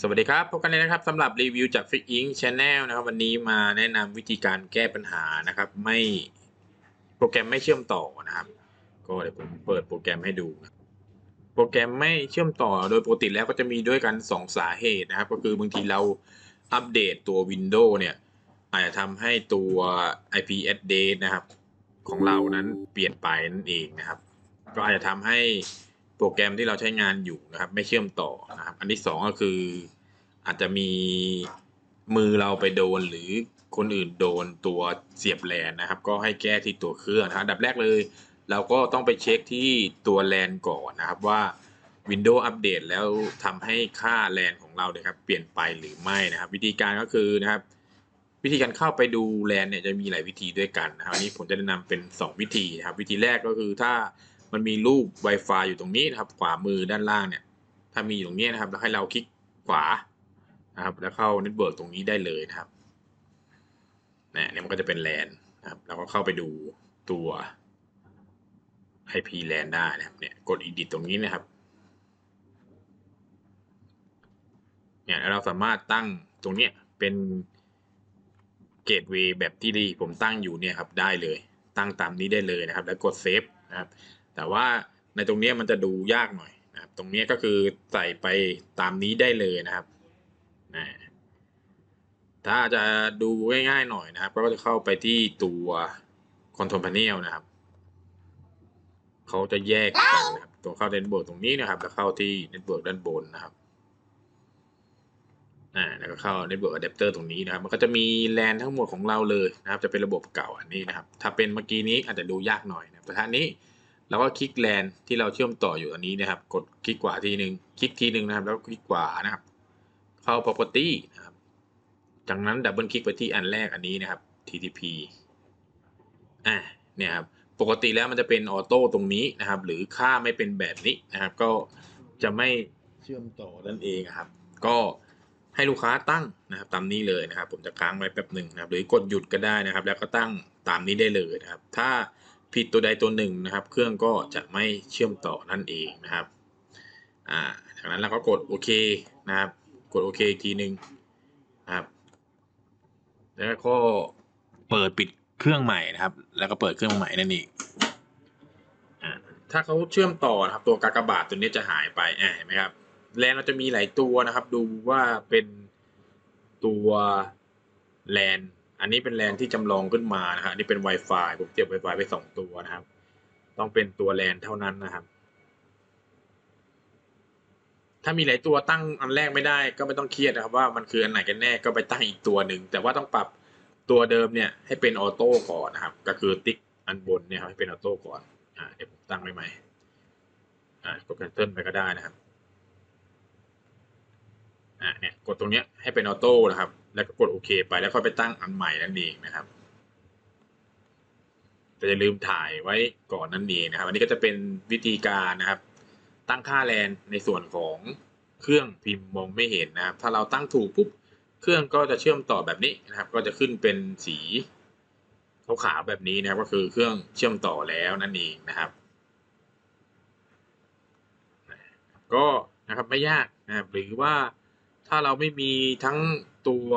สวัสดีครับพบกันเลยนะครับสำหรับรีวิวจาก f i x Ink Channel นะครับ วันนี้มาแนะนำวิธีการแก้ปัญหานะครับ ไม่โปรแกรมไม่เชื่อมต่อนะครับ ก็เดี๋ยวผมเปิดโปรแกรมให้ดูนะโปรแกรมไม่เชื่อมต่อโดยปกติแล้วก็จะมีด้วยกัน 2 สาเหตุนะครับ ก็คือบางทีเราอัปเดตตัว Windows เนี่ย อาจจะทำให้ตัว IP address นะครับ ของเรานั้นเปลี่ยนไปนั่นเองนะครับ ก็อาจจะทำให้ โปรแกรมที่เราใช้งานอยู่นะครับ ไม่เชื่อมต่อนะครับ อันที่สองก็คืออาจจะมีมือเราไปโดนหรือคนอื่นโดนตัวเสียบแลนนะครับ ก็ให้แก้ที่ตัวเครื่องนะครับดับแรกเลย เราก็ต้องไปเช็คที่ตัวแลนก่อนนะครับว่า Windows อัปเดตแล้วทำให้ค่าแลนของเราเนี่ยครับเปลี่ยนไปหรือไม่นะครับ วิธีการก็คือนะครับ วิธีการเข้าไปดูแลนเนี่ยจะมีหลายวิธีด้วยกันนะครับอันนี้ผมจะแนะนำเป็น 2 วิธีนะครับ วิธีแรกก็คือถ้า มันมีรูป Wi-Fi อยู่ตรงนี้นะครับ ขวามือด้านล่างเนี่ย ถ้ามีอยู่ตรงนี้นะครับ แล้วให้เราคลิกขวานะครับ แล้วเข้าเน็ตเวิร์กตรงนี้ได้เลยนะครับนะเนี่ยมันก็จะเป็นแลนนะครับเราก็เข้าไปดูตัว IP LAN ได้นะครับเนี่ยกด edit ตรงนี้นะครับเนี่ยเราสามารถตั้งตรงเนี้ยเป็นเกตเวย์แบบที่ดีผมตั้งอยู่เนี่ยครับได้เลย ตั้งตามนี้ได้เลยนะครับ แล้วกดเซฟนะครับ แต่ว่าในตรงนี้มันจะดูยากหน่อยนะครับ ตรงนี้ก็คือใส่ไปตามนี้ได้เลยนะครับนะถ้าจะดูง่ายๆหน่อยนะครับ ก็จะเข้าไปที่ตัว Control Panel นะครับเขาจะแยกกันนะครับ ตัวเข้าเน็ตเวิร์กตรงนี้นะครับ แล้วเข้าที่เน็ตเวิร์กด้านบนนะครับอ่าแล้วก็เข้า Network Adapter ตรงนี้นะครับ มันก็จะมีแลนทั้งหมดของเราเลยนะครับ จะเป็นระบบเก่าอันนี้นะครับ ถ้าเป็นเมื่อกี้นี้อาจจะดูยากหน่อยนะแต่ท่านี้ เราก็คลิกแลนที่เราเชื่อมต่ออยู่อันนี้นะครับ กดคลิกขวาทีหนึ่งคลิกทีหนึ่งนะครับ แล้วคลิกขวานะครับ เข้า property นะครับ จากนั้นดับเบิลคลิกไปที่อันแรกอันนี้นะครับ TTP อ่าเนี่ยครับปกติแล้วมันจะเป็นออโต้ตรงนี้นะครับ หรือค่าไม่เป็นแบบนี้นะครับ ก็จะไม่เชื่อมต่อนั่นเองครับ ก็ให้ลูกค้าตั้งนะครับ ตามนี้เลยนะครับ ผมจะค้างไว้แป๊บหนึ่งนะครับ หรือกดหยุดก็ได้นะครับ แล้วก็ตั้งตามนี้ได้เลยนะครับ ถ้า ผิดตัวใดตัวหนึ่งนะครับ เครื่องก็จะไม่เชื่อมต่อนั่นเองนะครับอ่าจากนั้นเราก็กดโอเคนะครับ กดโอเคอีกทีหนึ่งนะครับ แล้วก็เปิดปิดเครื่องใหม่นะครับ แล้วก็เปิดเครื่องใหม่นั่นเองถ้าเขาเชื่อมต่อนะครับ ตัวกากบาทตัวนี้จะหายไปอ่าเห็นไหมครับแลนเราจะมีหลายตัวนะครับ ดูว่าเป็นตัวแลน อันนี้เป็นแลนที่จำลองขึ้นมานะฮะอันนี้เป็น Wi-Fi ผมเทียบ Wi-Fi ไปสองตัวนะครับ ต้องเป็นตัวแลนเท่านั้นนะครับ ถ้ามีหลายตัวตั้งอันแรกไม่ได้ก็ไม่ต้องเครียดนะครับ ว่ามันคืออันไหนกันแน่ก็ไปตั้งอีกตัวหนึ่งแต่ว่าต้องปรับตัวเดิมเนี่ยให้เป็นออโต้ก่อนนะครับ ก็คือติ๊กอันบนเนี่ยครับให้เป็นออโต้ก่อนอ่าเดี๋ยวผมตั้งไว้ใหม่อ่ากด cancel ไปก็ได้นะครับอ่าเนี่ยกดตรงเนี้ยให้เป็นออโต้นะครับ แล้วก็กดโอเคไปแล้วค่อยไปตั้งอันใหม่นั่นเองนะครับแต่อย่าลืมถ่ายไว้ก่อนนั่นเองนะครับ อันนี้ก็จะเป็นวิธีการนะครับ ตั้งค่าแลนในส่วนของเครื่องพิมพ์มองไม่เห็นนะครับ ถ้าเราตั้งถูกปุ๊บเครื่องก็จะเชื่อมต่อแบบนี้นะครับ ก็จะขึ้นเป็นสีขาวๆแบบนี้นะครับ ก็คือเครื่องเชื่อมต่อแล้วนั่นเองนะครับ ก็นะครับไม่ยากนะครับ หรือว่าถ้าเราไม่มีทั้ง ตัว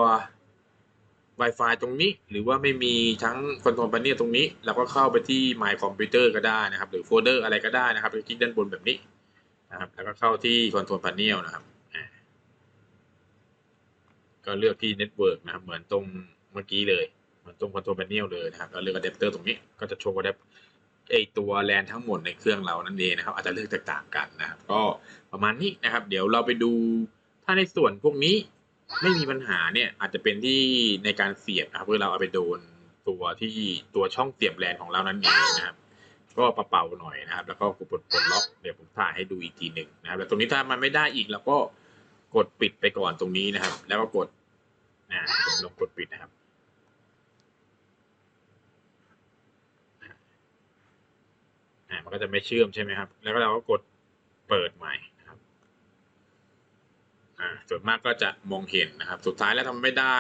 Wi-Fi ตรงนี้ หรือว่าไม่มีทั้งคอนโทรล panel ตรงนี้เราก็เข้าไปที่ My Computer ก็ได้นะครับ หรือโฟลเดอร์อะไรก็ได้นะครับคลิกด้านบนแบบนี้นะครับแล้วก็เข้าที่คอนโทรล panel นะครับก็เลือกที่ Network นะครับ เหมือนตรงเมื่อกี้เลยเหมือนตรงคอนโทรล panel เลยนะครับแล้วเลือก Adapter ตรงนี้ก็จะโชว์ Adapt ไอตัวแลนทั้งหมดในเครื่องเรานั่นเองนะครับ อาจจะเลือกแตกต่างกันนะครับ ก็ประมาณนี้นะครับ เดี๋ยวเราไปดูถ้าในส่วนพวกนี้ ไม่มีปัญหาเนี่ย อาจจะเป็นที่ในการเสียบนะครับเพื่อเราเอาไปโดนตัวที่ตัวช่องเสียบแลนของเรานั่นเองนะครับ ก็เป่าๆหน่อยนะครับ แล้วก็กดปลดปลดล็อกเดี๋ยวผมถ่ายให้ดูอีกทีหนึ่งนะครับ แล้วตรงนี้ถ้ามันไม่ได้อีกเราก็กดปิดไปก่อนตรงนี้นะครับ แล้วก็กดนะผมลองกดปิดนะครับอ่ามันก็จะไม่เชื่อมใช่ไหมครับ แล้วก็เราก็กดเปิดใหม่ ส่วนมากก็จะมองเห็นนะครับ สุดท้ายแล้วทำไม่ได้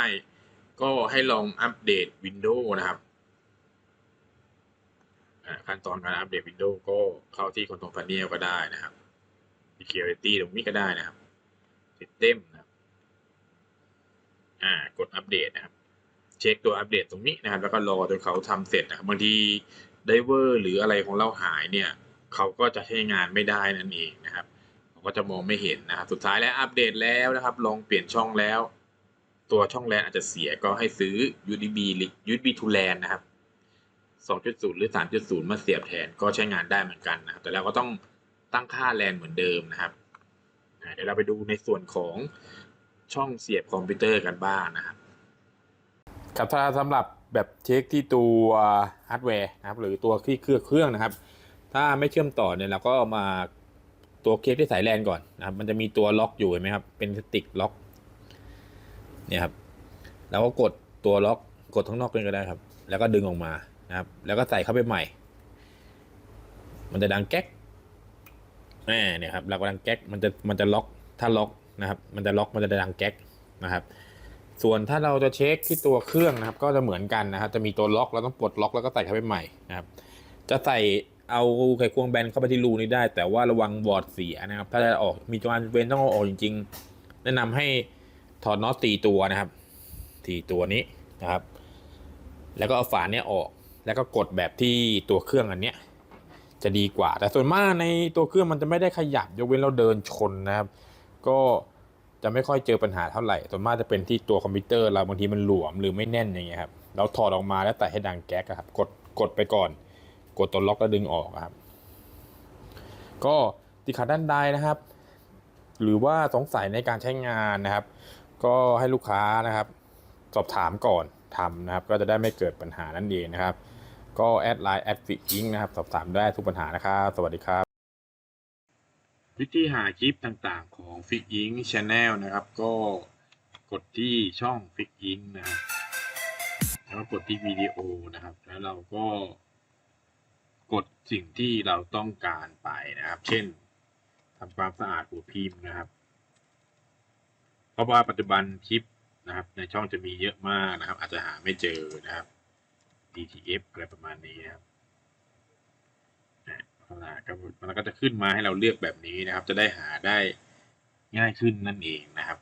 ก็ให้ลองอัปเดต Windows นะครับขั้นตอนการอัปเดต Windows ก็เข้าที่ Control Panel ก็ได้นะครับ Security ตรงนี้ก็ได้นะครับ System นะครับอ่ากดอัปเดตนะครับ เช็คตัวอัปเดตตรงนี้นะครับ แล้วก็รอจนเขาทำเสร็จนะครับบางทีไดเวอร์หรืออะไรของเราหายเนี่ย เขาก็จะใช้งานไม่ได้นั่นเองนะครับ ก็จะมองไม่เห็นนะครับ สุดท้ายแล้วอัปเดตแล้วนะครับ ลองเปลี่ยนช่องแล้ว ตัวช่องแลนอาจจะเสียก็ให้ซื้อ USB หรือ USB to LAN นะครับ 2.0 หรือ 3.0 มาเสียบแทนก็ใช้งานได้เหมือนกันนะครับ แต่เราก็ต้องตั้งค่าแลนเหมือนเดิมนะครับ เดี๋ยวเราไปดูในส่วนของช่องเสียบคอมพิวเตอร์กันบ้างนะครับ ครับถ้าสำหรับแบบเช็คที่ตัวฮาร์ดแวร์นะครับ หรือตัวที่เครื่องเครื่องนะครับ ถ้าไม่เชื่อมต่อเนี่ยเราก็มา ตัวเคสที่สายแลนก่อนนะครับ มันจะมีตัวล็อกอยู่เห็นไหมครับ เป็นสติกล็อก เนี่ยครับเราก็กดตัวล็อกกดทั้งนอกเลยก็ได้ครับ แล้วก็ดึงออกมานะครับ แล้วก็ใส่เข้าไปใหม่ มันจะดังแก๊กแหมเนี่ยครับเราก็ดังแก๊กมันจะมันจะล็อกถ้าล็อกนะครับ มันจะล็อกมันจะดังแก๊กนะครับ ส่วนถ้าเราจะเช็คที่ตัวเครื่องนะครับ ก็จะเหมือนกันนะครับ จะมีตัวล็อกเราต้องปลดล็อกแล้วก็ใส่เข้าไปใหม่นะครับ จะใส่ เอาไขควงแบนเข้าไปที่รูนี้ได้ แต่ว่าระวังบอร์ดเสียนะครับ ถ้าจะออกมีจำนวนเวนต้องเอาออกจริง ๆ แนะนำให้ถอดน็อตตีตัวนะครับตีตัวนี้นะครับ แล้วก็เอาฝาเนี้ยออก แล้วก็กดแบบที่ตัวเครื่องอันเนี้ยจะดีกว่า แต่ส่วนมากในตัวเครื่องมันจะไม่ได้ขยับยกเว้นเราเดินชนนะครับ ก็จะไม่ค่อยเจอปัญหาเท่าไหร่ ส่วนมากจะเป็นที่ตัวคอมพิวเตอร์เราบางทีมันหลวมหรือไม่แน่นอย่างเงี้ยครับ เราถอดออกมาแล้วแต่ให้ดังแก๊กครับ กดกดไปก่อน กดตัวล็อกแล้วดึงออกครับ ก็ติดขัดด้านใดนะครับ หรือว่าสงสัยในการใช้งานนะครับ ก็ให้ลูกค้านะครับ สอบถามก่อนทำนะครับ ก็จะได้ไม่เกิดปัญหานั่นเองนะครับ ก็แอดไลน์แอดฟิกอิงนะครับ สอบถามได้ทุกปัญหานะครับสวัสดีครับ วิธีหาคลิปต่างๆของ f i x i n c Channel นะครับ ก็กดที่ช่อง f i x i n c นะครับแล้วก็กดที่วิดีโอนะครับ แล้วเราก็ กดสิ่งที่เราต้องการไปนะครับ เช่นทำความสะอาดหัวพิมพ์นะครับ เพราะว่าปัจจุบันคลิปนะครับ ในช่องจะมีเยอะมากนะครับ อาจจะหาไม่เจอนะครับ DTF อะไรประมาณนี้นะครับอ่าก็มันก็จะขึ้นมาให้เราเลือกแบบนี้นะครับ จะได้หาได้ง่ายขึ้นนั่นเองนะครับ